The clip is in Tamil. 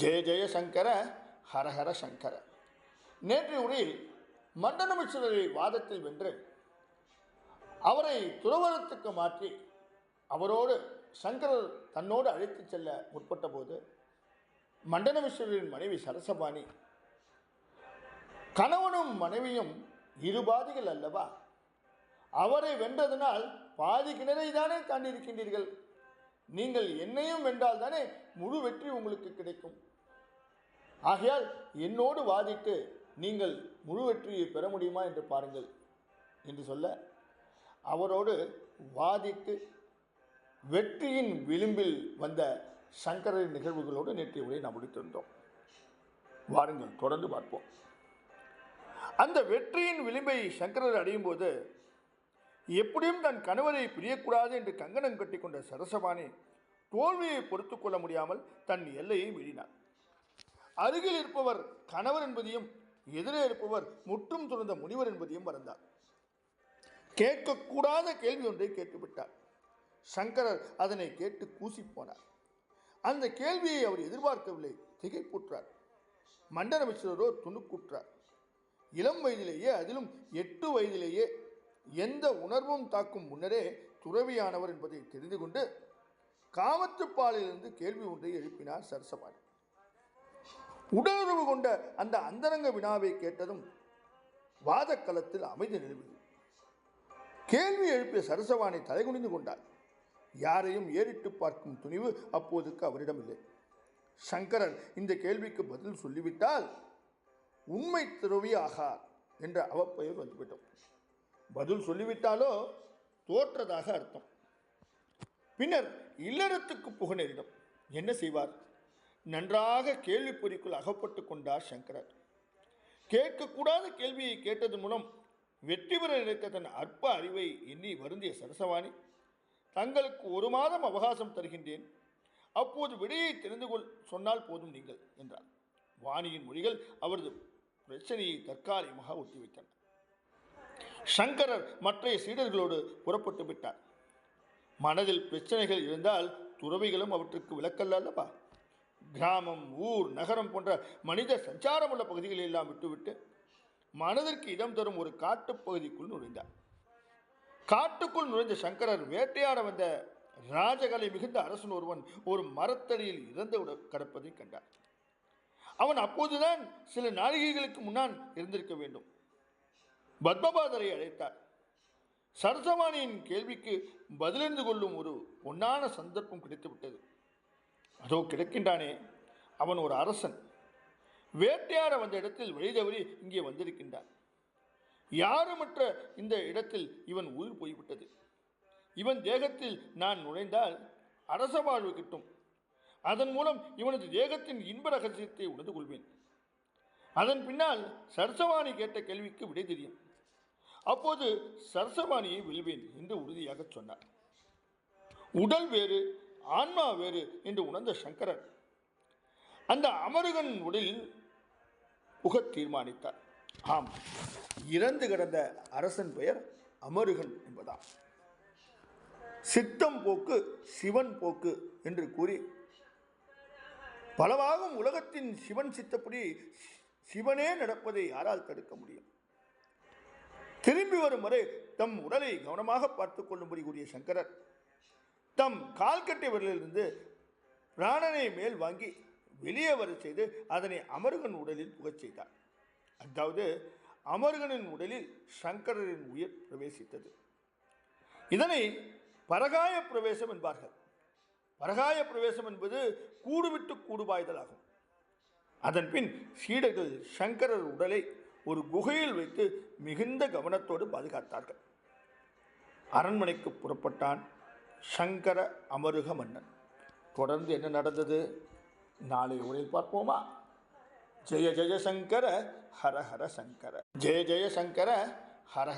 ஜெய ஜெய சங்கர ஹரஹர சங்கர. நேற்றைய உரையில் மண்டனமிஸ்வரரை வாதத்தில் வென்று அவரை துறவரத்துக்கு மாற்றி அவரோடு சங்கரர் தன்னோடு அழைத்துச் செல்ல முற்பட்ட போது மண்டனமிஸ்வரரின் மனைவி சரசபாணி கணவனும் மனைவியும் இரு பாதிகள் அல்லவா? அவரை வென்றதனால் பாதி கிணறை தானே தாண்டியிருக்கின்றீர்கள் நீங்கள் என்னையும் வென்றால் தானே முழு வெற்றி உங்களுக்கு கிடைக்கும்? ஆகையால் என்னோடு வாதிட்டு நீங்கள் முழு வெற்றியை பெற முடியுமா என்று பாருங்கள் என்று சொல்ல அவரோடு வாதிட்டு வெற்றியின் விளிம்பில் வந்த சங்கரின் நிகழ்வுகளோடு நேற்றைய உரையை நாம் முடித்திருந்தோம். வாருங்கள் தொடர்ந்து பார்ப்போம். அந்த வெற்றியின் விளிம்பை சங்கரர் அடையும் போது எப்படியும் தன் கணவரை பிரியக்கூடாது என்று கங்கணம் கட்டிக்கொண்ட சரசபாணி தோல்வியை பொறுத்து கொள்ள முடியாமல் தன் எல்லையை மீறினார் அருகில் இருப்பவர் கணவர் என்பதையும் எதிரே இருப்பவர் முற்றும் துறந்த முனிவர் என்பதையும் மறந்தார். கேட்கக்கூடாத கேள்வி ஒன்றை கேட்டுவிட்டார். சங்கரர் அதனை கேட்டு கூசி போனார் அந்த கேள்வியை அவர் எதிர்பார்க்கவில்லை. திகைப்புற்றார். மண்டல மிஸ்ரரோ துணுக்குற்றார். இளம் வயதிலேயே அதிலும் எட்டு வயதிலேயே எந்த உணர்வும் தாக்கும் முன்னரே துறவியானவர் என்பதை தெரிந்து கொண்டு காமத்துப்பாலிலிருந்து கேள்வி ஒன்றை எழுப்பினார் சரசபாணி உடலுறவு கொண்ட அந்த அந்தரங்க வினாவை கேட்டதும் வாதக்களத்தில் அமைதி நிலவியது. கேள்வி எழுப்பிய சரசவாணி தலைகுனிந்து கொண்டார். யாரையும் ஏறிட்டு பார்க்கும் துணிவு அப்போதுக்கு அவரிடம் இல்லை சங்கரன் இந்த கேள்விக்கு பதில் சொல்லிவிட்டால் உண்மை துறவி ஆகார் என்ற அவப்பெயர் வந்துவிட்டோம் பதில் சொல்லிவிட்டாலோ தோற்றதாக அர்த்தம். பின்னர் இல்லறத்துக்கு புக நேரிடும். என்ன செய்வார்? நன்றாக கேள்விப்பொறிக்குள் அகப்பட்டு கொண்டார் சங்கரர். கேட்கக்கூடாத கேள்வியை கேட்டது மூலம் வெற்றி பெற நினைத்த தன் அற்ப அறிவை எண்ணி வருந்திய சரசவாணி தங்களுக்கு ஒரு மாதம் அவகாசம் தருகின்றேன். அப்போது விடையை தெரிந்து கொள் சொன்னால் போதும் நீங்கள் என்றார். வாணியின் மொழிகள் அவரது பிரச்சனையை தற்காலிகமாக ஒத்திவைத்தன. சங்கரர் மற்றைய சீடர்களோடு புறப்பட்டு விட்டார் மனதில் பிரச்சனைகள் இருந்தால் துறவிகளும் அவற்றுக்கு விளக்கல்ல அல்லவா? கிராமம் ஊர் நகரம் போன்ற மனித சஞ்சாரமுள்ள பகுதிகளை எல்லாம் விட்டுவிட்டு மனதிற்கு இடம் தரும் ஒரு காட்டுப் பகுதிக்குள் நுழைந்தார். காட்டுக்குள் நுழைந்த சங்கரர் வேட்டையாட வந்த ராஜகலை மிகுந்த அரசன் ஒருவன் ஒரு மரத்தடியில் இறந்து கிடப்பதை கண்டார். அவன் அப்போதுதான் சில நாளிகைகளுக்கு முன்னால் இருந்திருக்க வேண்டும். பத்மபாதரை அழைத்தார். சரசவாணியின் கேள்விக்கு பதிலிருந்து கொள்ளும் ஒரு பொன்னான சந்தர்ப்பம் கிடைத்துவிட்டது. அதோ கிடக்கின்றானே. அவன் ஒரு அரசன். வேட்டையாட வந்த இடத்தில் வழிதவறி இங்கே வந்திருக்கின்றான். யாருமற்ற இந்த இடத்தில் இவன் உயிர் போய்விட்டது? இவன் தேகத்தில் நான் நுழைந்தால் அரச வாழ்வு கிட்டும். அதன் மூலம் இவனது தேகத்தின் இன்ப ரகசியத்தை உணர்ந்து கொள்வேன். அதன் பின்னால் சரசவாணி கேட்ட கேள்விக்கு விடை தெரியும். அப்போது சரசவாணியை வெல்வேன் என்று உறுதியாக சொன்னார். உடல் வேறு ஆன்மா வேறு என்று உணர்ந்த சங்கரர் அந்த அமருகன் உடலில் புகத் தீர்மானித்தார். ஆம் இறந்து கிடந்த அரசன் பெயர் அமருகன் என்பதாம். சித்தம் போக்கு சிவன் போக்கு என்று கூறி பலவாகும் உலகத்தின் சிவன் சித்தப்படி சிவனே நடப்பதை யாரால் தடுக்க முடியும்? திரும்பி வரும் வரை தம் உடலை கவனமாக பார்த்து கொள்ளும்படி கூறிய சங்கரர் தம் கால்கட்டை விரலிலிருந்து பிராணனை மேல் வாங்கி வெளியே வரச் செய்து அதனை அமருகன் உடலில் புகச் செய்தார். அதாவது அமருகனின் உடலில் சங்கரரின் உயிர் பிரவேசித்தது. இதனை பரகாய பிரவேசம் என்பார்கள். பரகாய பிரவேசம் என்பது கூடுவிட்டு கூடுபாய்தலாகும் அதன்பின் அதன் பின் சீடர்கள் சங்கரர் உடலை ஒரு குகையில் வைத்து மிகுந்த கவனத்தோடு பாதுகாத்தார்கள். அரண்மனைக்கு புறப்பட்டான். சங்கர அமருக மன்னன் தொடர்ந்து என்ன நடந்தது? நாளை உரையில் பார்ப்போமா? ஜெய ஜெய சங்கர ஹர ஹர சங்கர. ஜெய ஜெய சங்கர ஹர